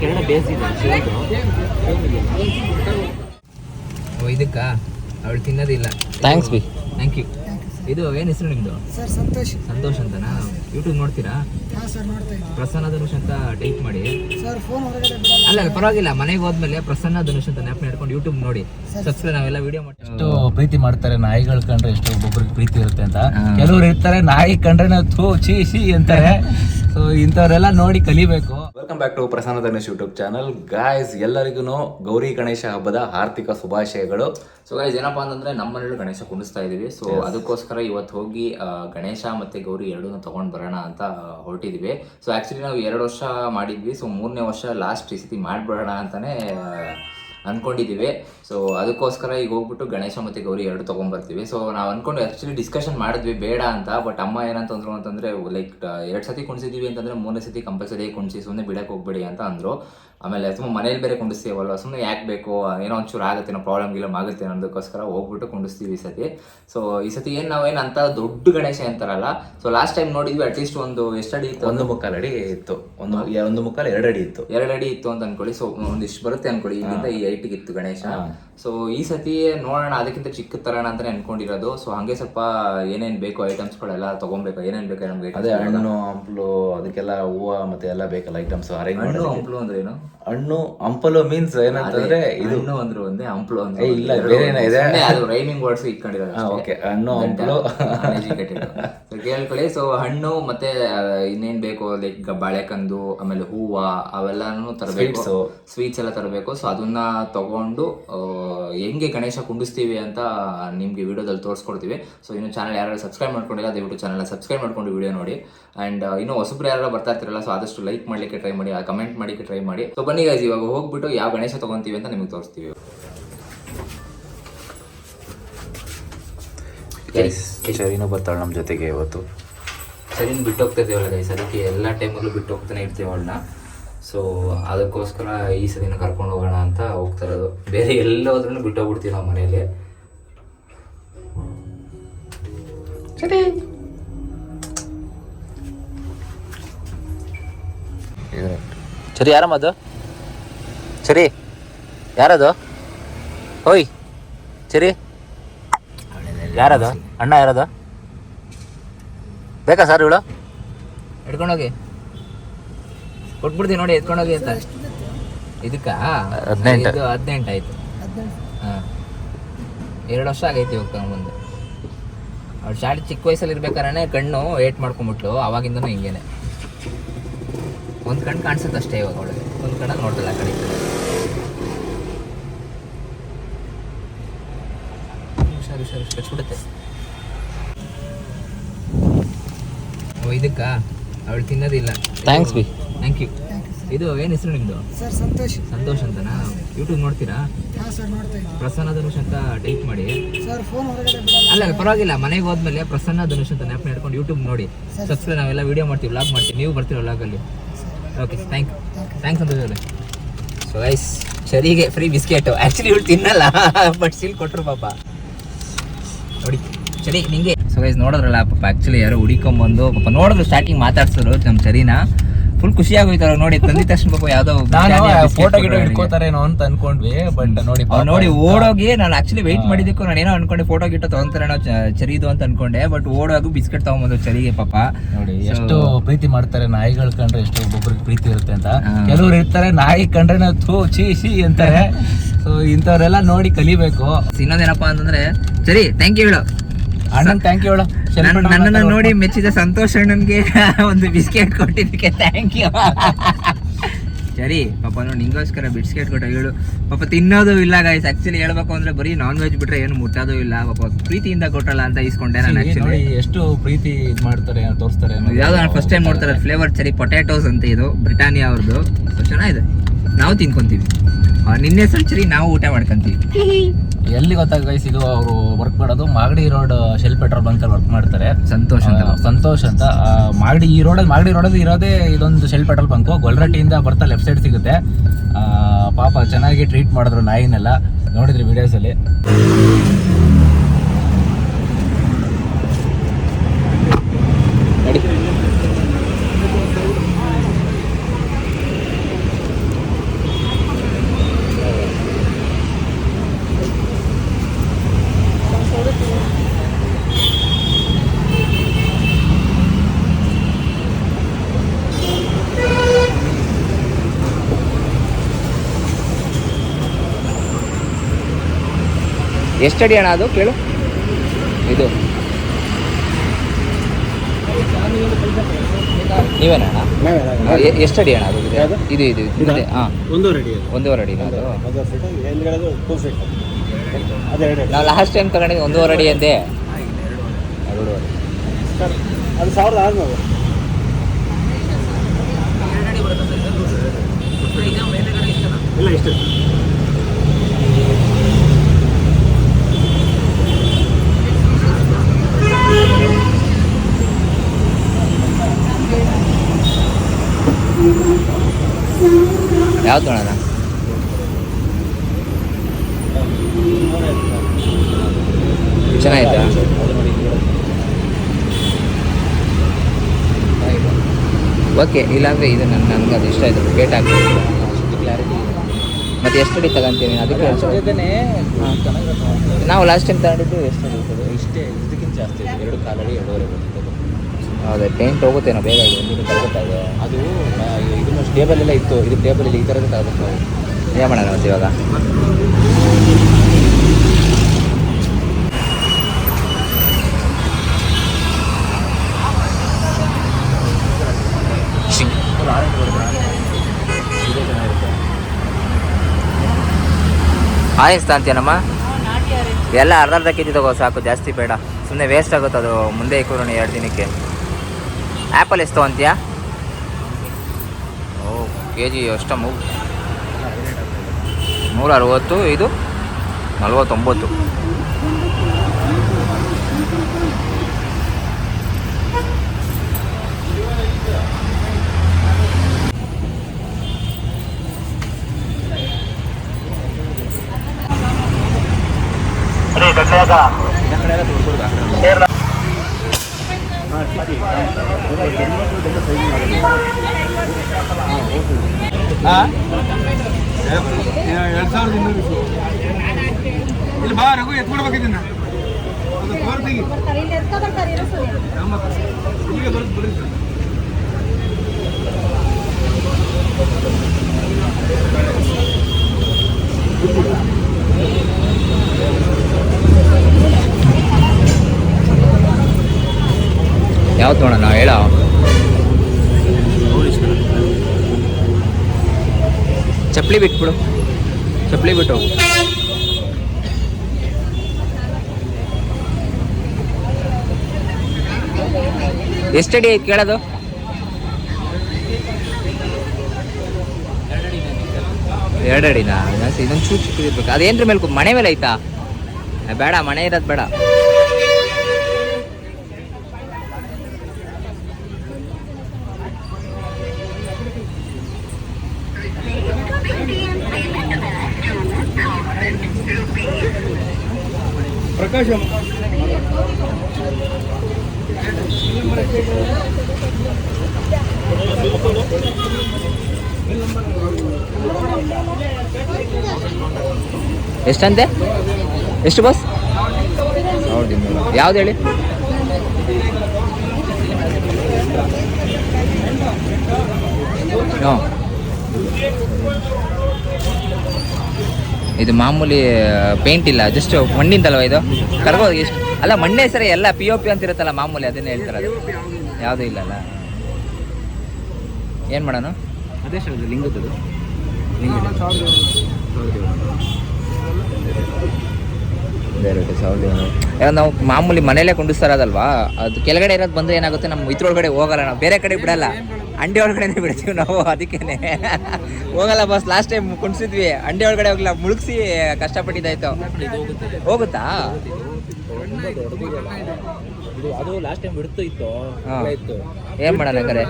ಕೆಳಗಡೆ ಬೇಸ್ ಇದೆ ಇದಕ್ಕ? ಅವಳು ತಿನ್ನೋದಿಲ್ಲ. Thanks B. ಥ್ಯಾಂಕ್ ಯು ಇದು ಏನು ಹೆಸರು ನಿಮ್ಮದು ಸರ್ ಸಂತೋಷ್. ಸಂತೋಷ್ ಅಂತನಾ? ಯೂಟ್ಯೂಬ್ ನೋಡ್ತೀರಾ? ಹಾಂ ಸರ್ ಪ್ರಸನ್ನ ಧನುಷ್ ಅಂತ ಟೈಪ್ ಮಾಡಿ. ಸರ್ ಫೋನ್ ಹೊರಗಡೆ ಬಿಡಲ್ಲ. ಅಲ್ಲ ಅಲ್ಲ, ಪರವಾಗಿಲ್ಲ. ಮನೆಗೆ ಹೋದ್ಮೇಲೆ ಪ್ರಸನ್ನ ಧನುಷ್ ಅಂತ ನೆನಪು ಮಾಡ್ಕೊಂಡು ಯೂಟ್ಯೂಬ್ ನೋಡಿ. ಸಬ್ಸ್ಕ್ರೈಬ್ ನಾವೆಲ್ಲ ವಿಡಿಯೋ ಮಾಡಿ ಎಷ್ಟು ಪ್ರೀತಿ ಮಾಡ್ತಾರೆ ನಾಯಿಗಳು ಕಂಡ್ರೆ ಎಷ್ಟು ಒಬ್ಬೊಬ್ರಿಗೆ ಪ್ರೀತಿ ಇರುತ್ತೆ ಅಂತ. ಕೆಲವರು ಇರ್ತಾರೆ ನಾಯಿ ಕಂಡ್ರೆ ಥೂ ಚೀ ಸಿ ಅಂತಾರೆ. ಸೊ ಇಂಥವರೆಲ್ಲ ನೋಡಿ ಕಲಿಬೇಕು. Welcome back to Prasanna Dhanush YouTube channel guys ಎಲ್ಲರಿಗೂ ಗೌರಿ ಗಣೇಶ ಹಬ್ಬದ ಆರ್ಥಿಕ ಶುಭಾಶಯಗಳು. ಸೊ ಗಾಯ್ಸ್ ಏನಪ್ಪಾ ಅಂತಂದ್ರೆ ನಮ್ಮ ಮನೇಲಿ ಗಣೇಶ ಕುಣಿಸ್ತಾ ಇದೀವಿ. ಸೊ ಅದಕ್ಕೋಸ್ಕರ ಇವತ್ತು ಹೋಗಿ ಆ, ಗಣೇಶ ಮತ್ತೆ ಗೌರಿ ಎರಡನ್ನೂ ತಗೊಂಡ್ ಬರೋಣ ಅಂತ ಹೊರಟಿದ್ವಿ. ಸೊ ಆಕ್ಚುಲಿ ನಾವು ಎರಡು ವರ್ಷ ಮಾಡಿದ್ವಿ. ಸೊ ಮೂರನೇ ವರ್ಷ ಲಾಸ್ಟ್ ಈ ಸತಿ ಮಾಡ್ಬಿಡೋಣ ಅಂತಾನೆ ಆ, ಅನ್ಕೊಂಡಿದೀವಿ. ಸೊ ಅದಕ್ಕೋಸ್ಕರ ಈಗ ಹೋಗ್ಬಿಟ್ಟು ಗಣೇಶ ಮತ್ತು ಗೌರಿ ಎರಡು ತೊಗೊಂಬರ್ತೀವಿ. ಸೊ ನಾವು ಅನ್ಕೊಂಡು ಆ್ಯಕ್ಚುಲಿ ಡಿಸ್ಕಷನ್ ಮಾಡಿದ್ವಿ ಬೇಡ ಅಂತ ಬಟ್ ಅಮ್ಮ ಏನಂತಂದ್ರು ಅಂತಂದ್ರೆ ಲೈಕ್ ಎರಡು ಸತಿ ಕುಣಿಸಿದೀವಿ ಅಂತಂದ್ರೆ ಮೂರನೇ ಸತಿ ಕಂಪಲ್ಸರಿ ಕುಣಿಸಿ ಸುಮ್ಮನೆ ಬಿಡಕ್ಕೆ ಹೋಗ್ಬೇಡಿ ಅಂತ ಅಂದರು. ಆಮೇಲೆ ಸುಮ್ಮನೆ ಮನೇಲಿ ಬೇರೆ ಕುಂಡಿಸ್ತೀವಲ್ವ ಸುಮ್ಮನೆ ಯಾಕೆ ಬೇಕು ಏನೋ ಒಂಚೂರು ಆಗುತ್ತೆ ಏನೋ ಪ್ರಾಬ್ಲಮ್ ಗಿಲಮ್ ಆಗುತ್ತೆ ಅನ್ನೋದಕ್ಕೋಸ್ಕರ ಹೋಗ್ಬಿಟ್ಟು ಕುಂಡಿಸ್ತೀವಿ ಈ ಸತಿ. ಸೊ ಈ ಸತಿ ಏನು ನಾವೇನು ಅಂತ ದೊಡ್ಡ ಗಣೇಶ ಅಂತಾರಲ್ಲ ಸೊ ಲಾಸ್ಟ್ ಟೈಮ್ ನೋಡಿದ್ವಿ ಅಟ್ಲೀಸ್ಟ್ ಒಂದು ಎಷ್ಟಡಿ ಇತ್ತು? ಒಂದು ಮುಕ್ಕಾಲು ಅಡಿ ಇತ್ತು. ಒಂದು ಒಂದು ಮುಕ್ಕಾಲು ಎರಡು ಅಡಿ ಇತ್ತು. ಎರಡು ಅಡಿ ಇತ್ತು ಅಂತ ಅನ್ಕೊಳ್ಳಿ. ಸೊ ಒಂದಿಷ್ಟು ಬರುತ್ತೆ ಅನ್ಕೊಳ್ಳಿ ಇಲ್ಲಿಂದ ಈ ಐಟಿಗೆ ಇತ್ತು ಗಣೇಶ. ಸೊ ಈ ಸತಿ ನೋಡೋಣ ಅದಕ್ಕಿಂತ ಚಿಕ್ಕ ತರೋಣ ಅಂತ ಅನ್ಕೊಂಡಿರೋದು. ಸೊ ಹಂಗೆ ಸ್ವಲ್ಪ ಏನೇನ್ ಬೇಕು ಐಟಮ್ಸ್ಗಳೆಲ್ಲ ತಗೊಬೇಕು ಏನೇನ್ ಬೇಕು ನಮ್ಗೆ ಅದೇ ಹಣ್ಣು ಹಂಪಲು ಅದಕ್ಕೆಲ್ಲ ಹೂವು ಮತ್ತೆ ಎಲ್ಲ ಬೇಕಲ್ಲ ಐಟಮ್ಸ್ ಅರೇಂಜ್ ಹಣ್ಣು ಹಂಪಲು ಅಂದ್ರೆ ಏನು? ಹಣ್ಣು ಹಂಪಲು ಮೀನ್ಸ್ ಏನಂತಂದ್ರೆ ಇದು ಹಣ್ಣು ಅಂದ್ರೆ ಒಂದೇ ಹಂಪಲು ಅಂದ್ರೆ ಇಲ್ಲ, ಬೇರೆ ಅದು ರೈಮಿಂಗ್ ವರ್ಡ್ಸ್ ಇಟ್ಕೊಂಡಿರೋದು ಓಕೆ. ಹಣ್ಣು, ಹಂಪ್ಲು. ಕೇಳ್ಕೊಳ್ಳಿ. ಸೊ ಹಣ್ಣು ಮತ್ತೆ ಇನ್ನೇನ್ ಬೇಕು ಲೈಕ್ ಬಾಳೆಕಂದು ಆಮೇಲೆ ಹೂವ ಅವೆಲ್ಲಾನು ತರಬೇಕು. ಸ್ವೀಟ್ಸ್ ಎಲ್ಲ ತರಬೇಕು. ಸೊ ಅದನ್ನ ತಗೊಂಡು ಹೆಂಗೆ ಗಣೇಶ ಕುಂಡಿಸ್ತೀವಿ ಅಂತ ನಿಮಗೆ ವಿಡಿಯೋದಲ್ಲಿ ತೋರಿಸ್ಕೊಡ್ತೀವಿ. ಸೊ ಇನ್ನು ಚಾನಲ್ ಯಾರು ಸಬ್ಸ್ಕ್ರೈಬ್ ಮಾಡ್ಕೊಂಡಿಲ್ಲ ದಯವಿಟ್ಟು ಚಾನಲ್ನ ಸಬ್ಸ್ಕ್ರೈಬ್ ಮಾಡ್ಕೊಂಡು ವಿಡಿಯೋ ನೋಡಿ. ಆ್ಯಂಡ್ ಇನ್ನು ಹೊಸಬ್ರು ಯಾರು ಬರ್ತಾ ಇರ್ತಿರಲ್ಲ ಸೊ ಆದಷ್ಟು ಲೈಕ್ ಮಾಡಲಿಕ್ಕೆ ಟ್ರೈ ಮಾಡಿ ಕಮೆಂಟ್ ಮಾಡ್ಲಿಕ್ಕೆ ಟ್ರೈ ಮಾಡಿ. ಸೊ ಬನ್ನಿ ಗೈಸ್ ಇವಾಗ ಹೋಗ್ಬಿಟ್ಟು ಯಾವ ಗಣೇಶ ತೊಗೊತೀವಿ ಅಂತ ನಿಮಗೆ ತೋರಿಸ್ತೀವಿ. ಶರೀನು ಬರ್ತಾಳೆ ನಮ್ಮ ಜೊತೆಗೆ ಇವತ್ತು. ಸರಿನ ಬಿಟ್ಟು ಹೋಗ್ತಾ ಇದೀವಲ್ಲ ಗೈಸ್ ಅದಕ್ಕೆ ಎಲ್ಲ ಟೈಮಲ್ಲೂ ಬಿಟ್ಟು ಹೋಗ್ತಾನೆ ಇರ್ತೀವಿ ಅವಳನ್ನ. ಸೊ ಅದಕ್ಕೋಸ್ಕರ ಈ ಸದಿನ ಕರ್ಕೊಂಡು ಹೋಗೋಣ ಅಂತ ಹೋಗ್ತಾ ಇರೋದು. ಬೇರೆ ಎಲ್ಲೋದ್ರೂ ಬಿಟ್ಟು ಹೋಗ್ಬಿಡ್ತೀವಿ ನಾವು ಮನೆಯಲ್ಲಿ. ಸರಿ ಯಾರಮ್ಮದು ಸರಿ, ಯಾರದು? ಓಯ್ ಸರಿ. ಯಾರದು? ಅಣ್ಣ ಯಾರದು? ಬೇಕಾ ಸರ್ ಇವಳು? ಹಿಡ್ಕೊಂಡೋಗಿ. ಕೊಟ್ಬಿಡ್ತೀವಿ ನೋಡಿ ಎತ್ಕೊಂಡೋಗಿ ಅಂತ. ಇದಕ್ಕ? ಹದಿನೆಂಟು. ಇದು ಹದಿನೆಂಟು ಆಯ್ತು. ಹಾಂ. ಎರಡು ವರ್ಷ ಆಗೈತಿ ಇವಾಗ ತಗೊಂಡ್ಬಂದು. ಅವ್ಳು ಶಾಲೆ ಚಿಕ್ಕ ವಯಸ್ಸಲ್ಲಿ ಇರ್ಬೇಕಾದ್ರೆ ಕಣ್ಣು ಏಟ್ ಮಾಡ್ಕೊಂಬಿಟ್ಲು ಅವಾಗಿಂದನೂ ಹಿಂಗೇನೆ. ಒಂದು ಕಣ್ಣು ಕಾಣಿಸುತ್ತೆ ಅಷ್ಟೇ ಇವಾಗ ಅವಳಿಗೆ. ಒಂದು ಕಣ್ಣಲ್ಲಿ ನೋಡ್ತಲ್ಲ ಆ ಕಡೆ. ಈ ಕಡೆ. ಹುಷಾರು ಹುಷಾರು ಕಚ್ಬಿಡುತ್ತೆ ಓ ಇದಕ್ಕ? ಅವಳು ತಿನ್ನೋದಿಲ್ಲ. Thanks B. ಥ್ಯಾಂಕ್ ಯು ಇದು ಏನು ಹೆಸರು ನಿಮ್ಮದು ಸರ್ ಸಂತೋಷ್. ಸಂತೋಷ್ ಅಂತನಾ? ಯೂಟ್ಯೂಬ್ ನೋಡ್ತೀರಾ? ಹಾಂ ಸರ್ ನೋಡ್ತಾ ಇದ್ದೀನಿ. ಪ್ರಸನ್ನ ಧನುಷ್ ಅಂತ ಟೈಪ್ ಮಾಡಿ. ಸರ್ ಫೋನ್ ಹೊರಗಡೆ ಬಿಡಲ್ಲ. ಅಲ್ಲ ಅಲ್ಲ, ಪರವಾಗಿಲ್ಲ. ಮನೆಗೆ ಹೋದ್ಮೇಲೆ ಪ್ರಸನ್ನ ಧನುಷ್ ಅಂತ ನೆನಪು ಹಿಡ್ಕೊಂಡು ಯೂಟ್ಯೂಬ್ ನೋಡಿ. ಸಬ್ಸ್ಕ್ರೈಬ್ ನಾವೆಲ್ಲ ವಿಡಿಯೋ ಮಾಡ್ತೀವಿ ವ್ಲಾಗ್ ಮಾಡ್ತೀವಿ. ನೀವು ಬರ್ತೀವಿ ವ್ಲಾಗಲ್ಲಿ ಓಕೆ ಥ್ಯಾಂಕ್ ಥ್ಯಾಂಕ್ಸ್ ಅಂತ ಹೇಳಿ ಸೊ ಗೈಸ್ ಸರಿಗೆ ಫ್ರೀ ಬಿಸ್ಕೆಟು ಆ್ಯಕ್ಚುಲಿ ಇವಳು ತಿನ್ನಲ್ಲ. ಬಟ್ ಸ್ಟಿಲ್ ಕೊಟ್ಟರು ಪಾಪ. ನೋಡಿ ಸರಿ ನಿಂಗೆ. ಸೊ ಗೈಸ್ ನೋಡಿದ್ರಲ್ಲ ಪಾಪ. ಆ್ಯಕ್ಚುಲಿ ಯಾರು ಹುಡಿಕೊಂಬಂದು ಪಾಪ ನೋಡಿದ್ರು ಸ್ಟಾರ್ಟಿಂಗ್ ಮಾತಾಡ್ಸಿದ್ರು ನಮ್ಮ ಸರಿನಾ ಫುಲ್ ಖುಷಿ ಆಗೋಯ್ತಾರ ನೋಡಿ ತಂದಿ ತಕ್ಷಣ ಪಾಪ ಯಾವ್ದೋ ನಾನು ಫೋಟೋ ಗಿಡ ಇಟ್ಕೋತಾರೇನೋ ಅಂತ ಅನ್ಕೊಂಡ್ವಿ ಬಟ್ ನೋಡಿ ನೋಡಿ ಓಡೋಗಿ ನಾನು ಆಕ್ಚುಲಿ ವೆಯ್ಟ್ ಮಾಡಿದ್ದಕ್ಕೂ ನಾನು ಏನೋ ಅನ್ಕೊಂಡೆ ಫೋಟೋ ಗಿಟ್ಟು ತಗೊಂತಾರೇನೋ ಚರಿದು ಅಂತ ಅನ್ಕೊಂಡೆ ಬಟ್ ಓಡೋಗು ಬಿಸ್ಕೆಟ್ ತಗೊಂಬಂದು ಚರಿಗೆ ಪಾಪ. ನೋಡಿ ಎಷ್ಟು ಪ್ರೀತಿ ಮಾಡ್ತಾರೆ ನಾಯಿಗಳು ಕಂಡ್ರೆ ಎಷ್ಟು ಒಬ್ಬೊಬ್ರಿಗೆ ಪ್ರೀತಿ ಇರುತ್ತೆ ಅಂತ. ಕೆಲವ್ರು ಇರ್ತಾರೆ ನಾಯಿ ಕಂಡ್ರೆ ಥೂ ಛೀ ಸಿ ಅಂತಾರೆ. ಸೊ ಇಂಥವ್ರೆಲ್ಲ ನೋಡಿ ಕಲಿಬೇಕು. ಇನ್ನೊಂದೇನಪ್ಪ ಅಂತಂದ್ರೆ ಸರಿ ಥ್ಯಾಂಕ್ ಯು ಹೇಳು. ಅಣ್ಣನ್ ಥ್ಯಾಂಕ್ ಯು ಹೇಳು. ನನ್ನನ್ನ ನೋಡಿ ಮೆಚ್ಚಿದ ಸಂತೋಷ್ ಅಣ್ಣನ್ಗೆ ಒಂದು ಬಿಸ್ಕೆಟ್ ಕೊಟ್ಟಿದ್ದಕ್ಕೆ ಥ್ಯಾಂಕ್ ಯು ಸರಿ ಪಾಪ ನೋಡಿ ನಿಂಗೋಸ್ಕರ ಬಿಸ್ಕೆಟ್ ಕೊಟ್ಟ ಹೇಳು ಪಾಪ ತಿನ್ನೋದು ಇಲ್ಲ ಗಾಯ್ಸ್ ಆಕ್ಚುಲಿ ಹೇಳ್ಬೇಕು ಅಂದ್ರೆ ಬರೀ ನಾನ್ ವೆಜ್ ಬಿಟ್ರೆ ಏನು ಮುಟ್ಟೋದು ಇಲ್ಲ. ಪಾಪ ಪ್ರೀತಿಯಿಂದ ಕೊಟ್ಟಲ್ಲ ಅಂತ ಇಸ್ಕೊಂಡೆ ನಾನು ಆಕ್ಚುಲಿ ನೋಡಿ ಎಷ್ಟು ಪ್ರೀತಿ ಮಾಡ್ತಾರೆ ತೋರಿಸ್ತಾರೆ. ಯಾವ್ದು ನಾನು ಫಸ್ಟ್ ಟೈಮ್ ನೋಡ್ತಾರೆ ಫ್ಲೇವರ್ ಸರಿ ಪೊಟ್ಯಾಟೋಸ್ ಅಂತ ಇದು ಬ್ರಿಟಾನಿಯಾ ಅವ್ರದ್ದು ಚೆನ್ನಾಗಿದೆ. ನಾವು ತಿನ್ಕೊಂತೀವಿ. ಆ, ನಿನ್ನೆ ಸರಿ ಚರಿ ನಾವು ಊಟ ಮಾಡ್ಕೊಂತೀವಿ. ಎಲ್ಲಿ ಗೊತ್ತಾಗ ಗೈಸ್ ಇದು ಅವರು ವರ್ಕ್ ಮಾಡೋದು? Magadi road Shell petrol bunk ಅಲ್ಲಿ ವರ್ಕ್ ಮಾಡ್ತಾರೆ. ಸಂತೋಷ್ ಅಂತ. ಸಂತೋಷ್ ಅಂತ. ಮಾಗಡಿ ಈ ರೋಡಲ್ಲಿ ಮಾಗಡಿ ರೋಡಲ್ಲಿ ಇರೋದೇ ಇದೊಂದು ಶೆಲ್ ಪೆಟ್ರೋಲ್ ಬಂಕು ಗೊಲ್ರಟ್ಟಿಯಿಂದ ಬರ್ತಾ ಲೆಫ್ಟ್ ಸೈಡ್ ಸಿಗುತ್ತೆ. ಪಾಪ ಚೆನ್ನಾಗಿ ಟ್ರೀಟ್ ಮಾಡಿದ್ರು ನಾಯಿನೆಲ್ಲ. ನೋಡಿದ್ರಿ ವಿಡಿಯೋಸಲ್ಲಿ ಎಷ್ಟಡಿ ಅಣ್ಣ ಅದು ಕೇಳು? ಇದು. ನೀವೇನ ಎಷ್ಟಡಿ ಅಣ್ಣ ಅದು? ಇದು? ಇದು. ಹಾಂ. ಒಂದೂವರೆ ಅಡಿ ಅದು. ಒಂದೂವರೆ ಅಡಿನ ಅದು. ಅಡಿ. ನಾವು ಲಾಸ್ಟ್ ಟೈಮ್ ತಗೊಂಡಿದ್ದು ಒಂದೂವರೆ ಅಡಿ ಅಂದೆ. ಸರ್ ಅದು ಸಾವಿರದ ಆರುನೂರು. ಇಲ್ಲ ಇಷ್ಟು. ಯಾವ್ದು ನೋಡೋಣ ಚೆನ್ನಾಯ್ತಾ ಓಕೆ ಇಲ್ಲಾಂದರೆ ಇದು ನನ್ನ ನನಗೆ ಅದು ಇಷ್ಟ ಆಯಿತು. ಹಾಕ್ಬೇಕು. ಕ್ಲಾರಿಟಿ ಮತ್ತು ಎಷ್ಟು ಅಡಿ ತಗೊಂತೀನಿ ಅದಕ್ಕೆ ನಾವು ಲಾಸ್ಟ್ ಟೈಮ್ ತಗೊಂಡಿದ್ದು ಎಷ್ಟು ಅಡಿ ಇಷ್ಟೇ ಇದಕ್ಕಿಂತ ಜಾಸ್ತಿ ಎರಡು ಕಾಲಡಿ ಎರಡೂವರೆ ಬರ್ತದೆ ಹೌದಾ ಪೇಂಟ್ ಹೋಗುತ್ತೇನೋ ಬೇಗ ಇದು ಒಂದು ತಗೋತಾ ಇದೆ ಅದು ಇದನ್ನು ಟೇಬಲ್ ಎಲ್ಲ ಇತ್ತು. ಇದು ಟೇಬಲ್ ಇಲ್ಲಿ ಈ ಥರದ್ದು ತಗೋಬೇಕು ಏನು ಮಾಡೋಣ ಮತ್ತೆ ಇವಾಗ? ಆಯಸ್ತಾ ಅಂತೀನಮ್ಮ ಎಲ್ಲ ಅರ್ಧ ಅರ್ಧ ಕೆ ಜಿ ತಗೋ, ಸಾಕು, ಜಾಸ್ತಿ ಬೇಡ. ಸುಮ್ಮನೆ ವೇಸ್ಟ್ ಆಗುತ್ತೆ ಅದು, ಮುಂದೆ ಇಕ್ಕೋಣ ಎರಡು ದಿನಕ್ಕೆ. ಆ್ಯಪಲ್ ಎಷ್ಟು ತಗೊಂತೀಯ ಓ ಕೆ ಜಿ ಅಷ್ಟ ಮೂರು ಅರವತ್ತು ಇದು ನಲ್ವತ್ತೊಂಬತ್ತು. ಎರಡು ಸಾವಿರದ ಇನ್ನೂರು ಇಲ್ಲಿ ಬಾ ರಘು ಎತ್ಕೊಡ್ಬೇಕಿದ್ದೀನ ಈಗ ಫೋರ್ ತೆಗಿ ಯಾವ್ದು ನೋಡೋಣ ಹೇಳ ಚಪ್ಪಲಿ ಬಿಟ್ಬಿಡು ಚಪ್ಪಲಿ ಬಿಟ್ಟು ಹೋಗು. ಎಷ್ಟಡಿ ಐತೆ ಕೇಳೋದು ಎರಡು ಅಡಿನಾ ಇದೊಂದು ಚೂರು ಚಿಕ್ಕದಿರ್ಬೇಕು ಅದೇನ್ರ ಮೇಲೆ ಮನೆ ಮೇಲೆ ಐತಾ ಬೇಡ ಮನೆ ಇರೋದು ಬೇಡ ಪ್ರಕಾಶ್ ಎಷ್ಟಂತೆ? ಎಷ್ಟು ಬಸ್ ಇನ್ನೂರು ಯಾವ್ದು ಹೇಳಿ? ಹ್ಞೂ ಇದು ಮಾಮೂಲಿ ಪೇಂಟ್ ಇಲ್ಲ ಜಸ್ಟ್ ಮಣ್ಣಿಂದಲ್ವ ಇದು? ಕರ್ಬೋದು ಎಷ್ಟು? ಅಲ್ಲ ಮಣ್ಣೆ ಸರಿ ಎಲ್ಲ ಪಿ ಒ ಪಿ ಅಂತಿರುತ್ತಲ್ಲ ಮಾಮೂಲಿ ಅದನ್ನೇ ಹೇಳ್ತಾರೆ ಯಾವುದೂ ಇಲ್ಲಲ್ಲ ಏನು ಮಾಡೋಣ? ಅದೇ ಸರ್ ಲಿಂಗದ್ದು ಬೇರೆ ಸಾವಿರದ ನಾವು ಮಾಮೂಲಿ ಮನೇಲೆ ಕುಂಡಿಸ್ತಾರದಲ್ವಾ ಅದು ಕೆಳಗಡೆ ಇರೋದು ಬಂದ್ರೆ ಏನಾಗುತ್ತೆ? ನಮ್ಮ ಇದ್ರೊಳಗಡೆ ಹೋಗಲ್ಲ ನಾವು ಬೇರೆ ಕಡೆ ಬಿಡಲ್ಲ. ಅಂಡಿ ಒಳಗಡೆನೆ ಬಿಡ್ತೀವಿ ನಾವು, ಅದಕ್ಕೇನೆ. ಹೋಗಲ್ಲ ಬಸ್ ಲಾಸ್ಟ್ ಟೈಮ್ ಕುಣಿಸಿದ್ವಿ. ಅಂಡೆ ಒಳಗಡೆ ಹೋಗಲ್ಲ ಮುಳುಗಿಸಿ ಕಷ್ಟಪಟ್ಟಿದ್ದಾಯ್ತು. ಹೋಗುತ್ತಾ? ಅದು ಲಾಸ್ಟ್ ಟೈಮ್ ಬಿಡ್ತು ಇತ್ತು. ಇತ್ತು ಏನ್ ಕರೆ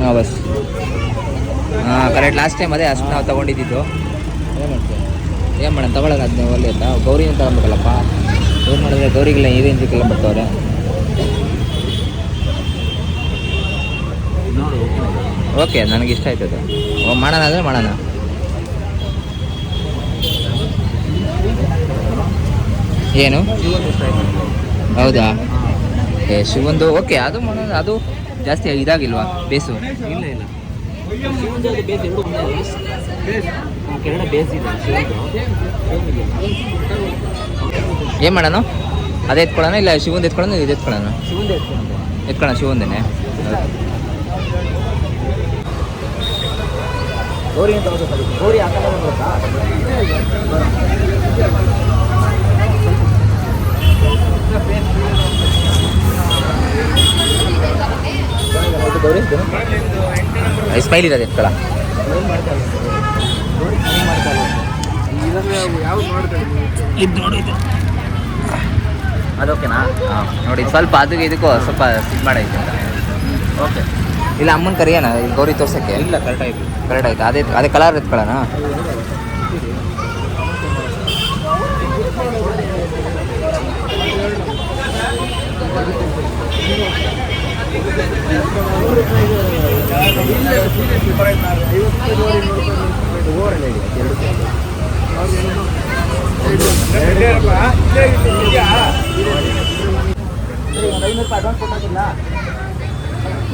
ಹಾಂ ಬಸ್ ಹಾಂ ಕರೆಕ್ಟ್ ಲಾಸ್ಟ್ ಟೈಮ್ ಅದೇ ಅಷ್ಟು ನಾವು ತಗೊಂಡಿದ್ದು. ಏನು ಮಾಡ್ತೀವಿ ಏನು ಮಾಡೋಣ, ತಗೊಳ್ಳೋಣ ಅದನ್ನ ಗೌರಿ ಗೌರಿನ ತಗೊಬೇಕಲ್ಲಪ್ಪ ಏನು ಮಾಡಿದ್ರೆ ಗೌರಿಗೆಲ್ಲ ಈ ರೇಂಜಿಗೆಲ್ಲ ಬರ್ತಾವ್ರೆ? ನೋಡು ಓಕೆ, ನನಗೆ ಇಷ್ಟ ಆಯ್ತದ ಮಾಡೋಣ ಅಂದರೆ ಮಾಡೋಣ. ಏನು? ಹೌದಾ? ಏ, ಶಿವಂದು, ಓಕೆ, ಅದು ಮಾಡೋದು ಅದು ಜಾಸ್ತಿ ಇದಾಗಿಲ್ವಾ, ಬೇಸು? ಇಲ್ಲ ಇಲ್ಲ. ಇದೆ. ಏನು ಮಾಡೋಣ ಅದೇ ಎತ್ಕೊಳ್ಳೋಣ ಇಲ್ಲ ಶಿವಂದ್ ಎತ್ಕೊಳ್ಳೋಣ ಇದು ಎತ್ಕೊಳ್ಳೋಣ. ಎತ್ಕೊಳ್ಳೋಣ ಶಿವಂದೇನೆ. ಸ್ಮೈಲ್ ಇರೋದು ಎತ್ಕೊಳ್ಳ ಇದು ನೋಡಿ ಇದು ಅದೋಕೆನಾ ಹಾಂ ನೋಡಿ ಸ್ವಲ್ಪ ಅದಕ್ಕೆ ಇದಕ್ಕೂ ಸ್ವಲ್ಪ ಇದು ಮಾಡೈತೆ ಓಕೆ ಇಲ್ಲ ಅಮ್ಮನ ಕರಿಯೋಣ ಇಲ್ಲಿ ಗೌರಿ ತೋರ್ಸೋಕ್ಕೆ. ಇಲ್ಲ ಕರೆಕ್ಟ್ ಆಯ್ತು. ಕರೆಕ್ಟ್ ಆಯ್ತು. ಅದೇ ಅದೇ ಕಲರ್ ಎತ್ಕೊಳ್ಳೋಣ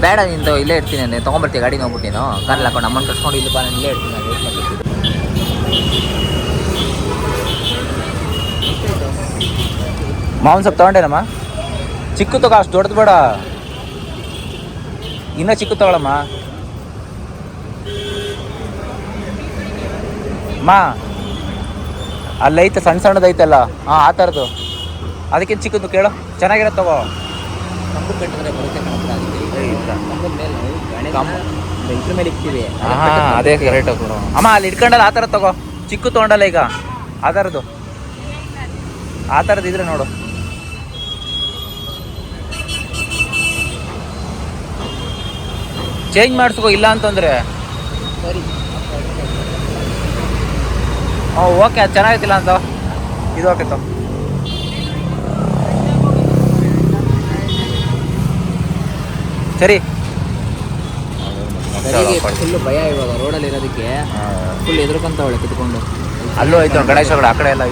ಬೇಡ ನಿಂದು, ಇಲ್ಲೇ ಇರ್ತೀನಿ ನೀನು. ತೊಗೊಂಬರ್ತೀವಿ ಗಾಡಿ ನೋಡ್ಬಿಟ್ಟು ನೀನು. ಕಾರಲ್ಲಿ ಹಾಕೊಂಡು ಅಮೌಂಟ್ ಕಟ್ಕೊಂಡು ಇಲ್ಲಿ ಬಾ ಇಲ್ಲೇ ಇರ್ತೀನಿ, ನಾನು ವೇಟ್ ಮಾಡ್ತೀನಿ. ತೊಗೊಂಡೇನಮ್ಮ? ಚಿಕ್ಕ ತಗೋ, ಅಷ್ಟು ದೊಡ್ಡದು ಬೇಡ. ಇನ್ನೂ ಚಿಕ್ಕ ತಗೊಳಮ್ಮ. ಮಾ, ಅಲ್ಲೈತೆ, ಸಣ್ಣ ಸಣ್ಣದೈತಲ್ಲ. ಹಾಂ ಆ ಥರದ್ದು ಅದಕ್ಕೇನು ಚಿಕ್ಕದು ಕೇಳು. ಚೆನ್ನಾಗಿರೋ ತಗೋ ಇದ್ರ ಮೇಲೆ ಇಕ್ತೀವಿ ಅದೇ ಕರೆಕ್ಟ್ ಅಮ್ಮ ಅಲ್ಲಿ ಇಟ್ಕೊಂಡಲ್ಲ ಆ ಥರ ತಗೋ. ಚಿಕ್ಕ ತೊಗೊಂಡಲ್ಲ ಈಗ. ಆ ಥರದ್ದು. ಆ ಥರದ್ದು ಇದ್ರೆ ನೋಡು. ಚೇಂಜ್ ಮಾಡಿಸ್ಕೋ ಇಲ್ಲ ಅಂತಂದ್ರೆ. ಸರಿ. ಓಕೆ ಅದು ಚೆನ್ನಾಗಿತ್ತಿಲ್ಲ ಅಂತ. ಇದು ಓಕೆ ತಗೋ. ಸರಿ. ಫುಲ್ ಭಯ ಇವಾಗ ರೋಡಲ್ಲಿ ಇರೋದಕ್ಕೆ ಫುಲ್ ಕಿತ್ಕೊಂಡು. ಅಲ್ಲೂ ಆಯ್ತು ಗಣೇಶಗಳು ಆ ಕಡೆ ಎಲ್ಲ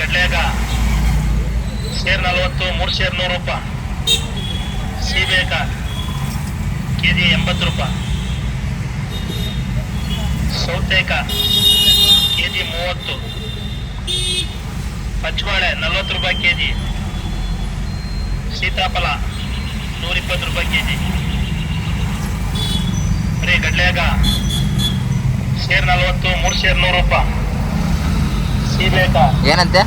ಗಡ್ಲೆಯಾಗ ಸೇರ್ ನಲ್ವತ್ತು ಮೂರು ಸೇರ್ ನೂರು ರೂಪಾಯಿ ಸೀಬೇಕ ಕೆ ಜಿ ಎಂಬತ್ತು ರೂಪಾಯಿ ಸೌತೆಕ ಕೆ ಜಿ ಮೂವತ್ತು. ಪಚ್ಚಬಾಳೆ ನಲ್ವತ್ತು ರೂಪಾಯಿ ಕೆ ಜಿ ಸೀತಾಫಲ ನೂರಿಪ್ಪತ್ತು ರೂಪಾಯಿ ಕೆ ಜಿ ಬರೀ ಗಡ್ಲೆಗ ಸೇರ್ ನಲ್ವತ್ತು ಮೂರು ಸೇರ್ ನೂರು ರೂಪಾಯಿ. ಸೀಬೇಕ. ಏನಂತೆ?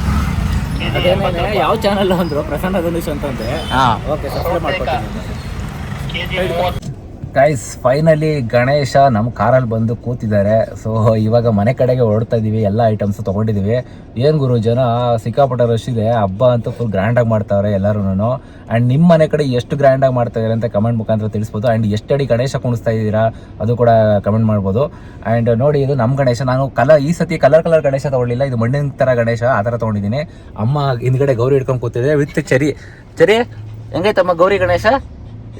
ಯಾವ ಚಾನಲ್ ಅಂದ್ರು ಪ್ರಸನ್ನ ಗಣೇಶ್ ಅಂತಂದ್ರೆ. ಹಾಂ. ಓಕೆ ಸಬ್ಸ್ಕ್ರೈಬ್ ಮಾಡ್ಕೊತೀನಿ ಕೆಜಿ ಮೂವತ್ತು. ಗೈಸ್ ಫೈನಲಿ ಗಣೇಶ ನಮ್ಮ ಕಾರಲ್ಲಿ ಬಂದು ಕೂತಿದ್ದಾರೆ. ಸೊ ಇವಾಗ ಮನೆ ಕಡೆಗೆ ಹೊರಡ್ತಾ ಇದ್ದೀವಿ ಎಲ್ಲ ಐಟಮ್ಸ್ ತೊಗೊಂಡಿದ್ದೀವಿ ಏನು ಗುರು ಜನ ಸಿಕ್ಕಾಪಟ್ಟೆ ರಶ್ ಇದೆ. ಹಬ್ಬ ಅಂತೂ ಫುಲ್ ಗ್ರ್ಯಾಂಡಾಗಿ ಮಾಡ್ತಾವ್ರೆ ಎಲ್ಲರೂ ಆ್ಯಂಡ್ ನಿಮ್ಮ ಮನೆ ಕಡೆ ಎಷ್ಟು ಗ್ರ್ಯಾಂಡಾಗಿ ಮಾಡ್ತಾ ಇದ್ದಾರೆ ಅಂತ ಕಮೆಂಟ್ ಮುಖಾಂತರ ತಿಳಿಸ್ಬೋದು. ಆ್ಯಂಡ್ ಎಷ್ಟಡಿ ಗಣೇಶ ಕುಣಿಸ್ತಾ ಇದ್ದೀರಾ ಅದು ಕೂಡ ಕಮೆಂಟ್ ಮಾಡ್ಬೋದು. ಆ್ಯಂಡ್ ನೋಡಿ, ಇದು ನಮ್ಮ ಗಣೇಶ. ನಾನು ಕಲ ಈ ಸತಿ ಕಲರ್ ಕಲರ್ ಗಣೇಶ ತೊಗೊಳ್ಳಿಲ್ಲ. ಇದು ಮಣ್ಣಿನ ಥರ ಗಣೇಶ ಆ ಥರ ತೊಗೊಂಡಿದ್ದೀನಿ. ಅಮ್ಮ ಹಿಂದ್ಗಡೆ ಗೌರಿ ಹಿಡ್ಕೊಂಡು ಕೂತಿದೆ. ವಿತ್ ಚರಿ ಚರಿ ಹೆಂಗೈತಮ್ಮ ಗೌರಿ ಗಣೇಶ?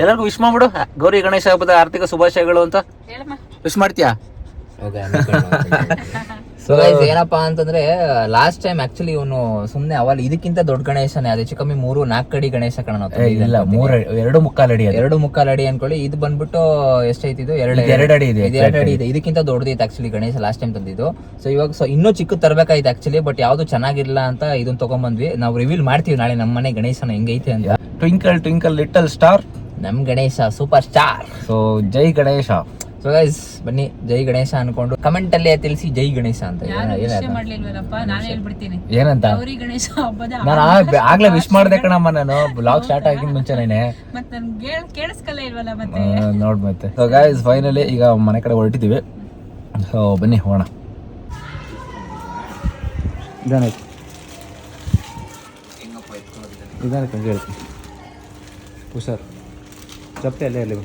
ಎಲ್ಲರಿಗೂ ವಿಶ್ ಮಾಡ್ಬಿಡು. ಗೌರಿ ಗಣೇಶ ಹಬ್ಬದ ಆರ್ಥಿಕ ಶುಭಾಶಯಗಳು ಅಂತ. ವಿಶ್ ಮಾಡ್ತೀಯಾ? ಸೊ ಏನಪ್ಪಾ ಅಂತಂದ್ರೆ ಲಾಸ್ಟ್ ಟೈಮ್ ಆಕ್ಚುಲಿ ಇವನು ಸುಮ್ನೆ ಅವಲ್ ಇದಕ್ಕಿಂತ ದೊಡ್ಡ ಗಣೇಶನೇ ಅದೇ ಹೆಚ್ಚು ಕಮ್ಮಿ ಮೂರು ನಾಲ್ಕು ಅಡಿ ಗಣೇಶ ಕಣ ಇಲ್ಲ ಮೂರ್ ಎರಡು ಮುಕ್ಕಾಲು ಅಡಿ ಎರಡು ಮುಕ್ಕಾಲು ಅಡಿ ಅನ್ಕೊಳ್ಳಿ ಇದು ಬಂದ್ಬಿಟ್ಟು ಎಷ್ಟೈತಿ ಇದು? ಎರಡು ಎರಡು ಅಡಿ ಇದೆ, ಇದು ಎರಡು ಅಡಿ ಇದೆ. ಇದಕ್ಕಿಂತ ದೊಡ್ಡದೈತೆ ಆಕ್ಚುಲಿ ಗಣೇಶ ಲಾಸ್ಟ್ ಟೈಮ್ ತಂದಿದ್ದು. ಸೊ ಇವಾಗ ಸೊ ಇನ್ನೂ ಚಿಕ್ಕ ತರಬೇಕಾಯ್ತು ಆಕ್ಚುಲಿ ಬಟ್ ಯಾವ್ದು ಚೆನ್ನಾಗಿರ್ಲಿಲ್ಲ ಅಂತ ಇದನ್ನ ತಗೊಂಡ್ಬಂದ್ವಿ ನಾವು ರಿವೀಲ್ ಮಾಡ್ತೀವಿ ನಾಳೆ ನಮ್ಮ ಮನೆ ಗಣೇಶನ ಹೆಂಗೈತೆ ಅಂತ. ಟ್ವಿಂಕಲ್ ಟ್ವಿಂಕಲ್ ಲಿಟಲ್ ಸ್ಟಾರ್ ನಮ್ ಗಣೇಶ ಸೂಪರ್ ಸ್ಟಾರ್ ಸೊ ಜೈ ಗಣೇಶ. ಸೊ ಗೈಸ್ ಬನ್ನಿ ಜೈ ಗಣೇಶ ಅನ್ಕೊಂಡು ಕಮೆಂಟ್ ಅಲ್ಲಿ ತಿಳಿಸಿ ಜೈ ಗಣೇಶ ಅಂತ. ಏನಂತ? ಗೌರಿ ಗಣೇಶ ಹಬ್ಬದ ನಾನು ಆಗ್ಲೇ ವಿಶ್ ಮಾಡ್ದೆ ಕಣಮ್ಮ ನಾನು. ಬ್ಲಾಗ್ ಸ್ಟಾರ್ಟ್ ಆಗಿನ ಮುಂಚೆ ನೇನೆ ನನ್ಗೆ ಕೇಳಿಸ್ಕಲ್ಲ ಇಲ್ವಲ್ಲ ಮತ್ತೆ? ನೋಡ್ ಮತ್ತೆ. ಸೊ ಗೈಸ್ ಫೈನಲಿ ಈಗ ಮನೆ ಕಡೆ ಹೊರಟಿದ್ದೀವಿ. ಸೊ ಬನ್ನಿ ಹೋಣ ಇದಾನಾಯ್ತು ಇದಾನೆ ಕಂಡು ಹೇಳ್ತೀನಿ ಹುಷಾರ್. ಜಪ್ತೆ ಅಲ್ಲೇ ಅಲ್ಲಿ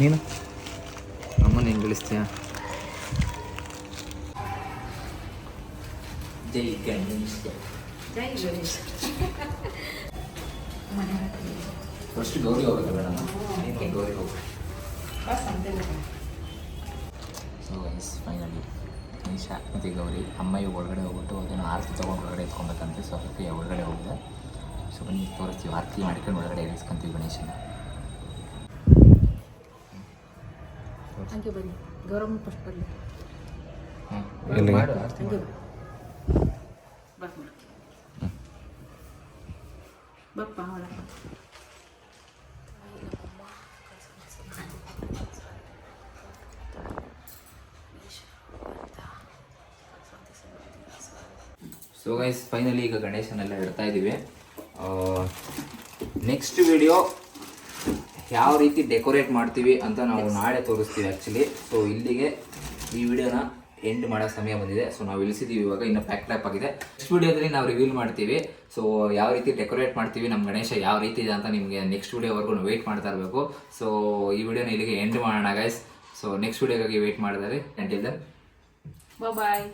ನೀನು? ಅಮ್ಮನ ಹೆಂಗೆ ಗಳಿಸ್ತೀಯ ಜೈ ಗಣೇಶ. ಫಸ್ಟ್ ಗೌರಿ ಹೋಗುತ್ತೆ ಮೇಡಮ್. ಗೌರಿ ಹೋಗ್ಬೇಕು. ಸೊ ಎಸ್ ಫೈನಲಿ ಗಣೇಶ ಮತ್ತು ಗೌರಿ ಅಮ್ಮ ಇವಾಗ ಒಳಗಡೆ ಹೋಗ್ಬಿಟ್ಟು ಅದನ್ನು ಆರತಿ ತಗೊಂಡು ಒಳಗಡೆ ಎತ್ಕೊಬೇಕಂತೆ ಸೊ ಅದಕ್ಕೆ ಒಳಗಡೆ ಹೋಗಿದೆ. ಸೊ ಬನ್ನಿ ತೋರಿಸ್ತೀವಿ ಆರತಿ ಮಾಡ್ಕೊಂಡು ಒಳಗಡೆ ಇಳಿಸ್ಕೊಂತೀವಿ ಗಣೇಶನ. ಹಂಗೆ ಬನ್ನಿ. ಗೌರಮ್ಮ ಫಸ್ಟ್ ಬರಲಿ. ಎಲ್ಲಿಗೆ? ಮಾಡು ಆರತಿ ಮಾಡು. ಬಪ್ಪ ಒಳಗೆ ಸೊ ಗೈಸ್ ಫೈನಲಿ ಈಗ ಗಣೇಶನೆಲ್ಲ ಇಡ್ತಾ ಇದ್ದೀವಿ ನೆಕ್ಸ್ಟ್ ವಿಡಿಯೋ ಯಾವ ರೀತಿ ಡೆಕೋರೇಟ್ ಮಾಡ್ತೀವಿ ಅಂತ ನಾವು ನಾಳೆ ತೋರಿಸ್ತೀವಿ ಆ್ಯಕ್ಚುಲಿ ಸೊ ಇಲ್ಲಿಗೆ ಈ ವಿಡಿಯೋನ ಎಂಡ್ ಮಾಡೋ ಸಮಯ ಬಂದಿದೆ. ಸೊ ನಾವು ಇಳಿಸಿದ್ದೀವಿ ಇವಾಗ ಇನ್ನು ಪ್ಯಾಕ್ ಟ್ಯಾಪ್ ಆಗಿದೆ. ನೆಕ್ಸ್ಟ್ ವಿಡಿಯೋದಲ್ಲಿ ನಾವು ರಿವೀಲ್ ಮಾಡ್ತೀವಿ. ಸೊ ಯಾವ ರೀತಿ ಡೆಕೋರೇಟ್ ಮಾಡ್ತೀವಿ ನಮ್ಮ ಗಣೇಶ ಯಾವ ರೀತಿ ಇದೆ ಅಂತ ನಿಮಗೆ ನೆಕ್ಸ್ಟ್ ವಿಡಿಯೋವರೆಗೂ ವೆಯ್ಟ್ ಮಾಡ್ತಾ ಇರಬೇಕು. ಸೊ ಈ ವಿಡಿಯೋನ ಇಲ್ಲಿಗೆ ಎಂಡ್ ಮಾಡೋಣ ಗೈಸ್ ಸೊ ನೆಕ್ಸ್ಟ್ ವಿಡಿಯೋಗಾಗಿ ವೆಯ್ಟ್ ಮಾಡಿದರೆ. ಎಂಟಿಲ್ ದನ್ ಬಾಯ್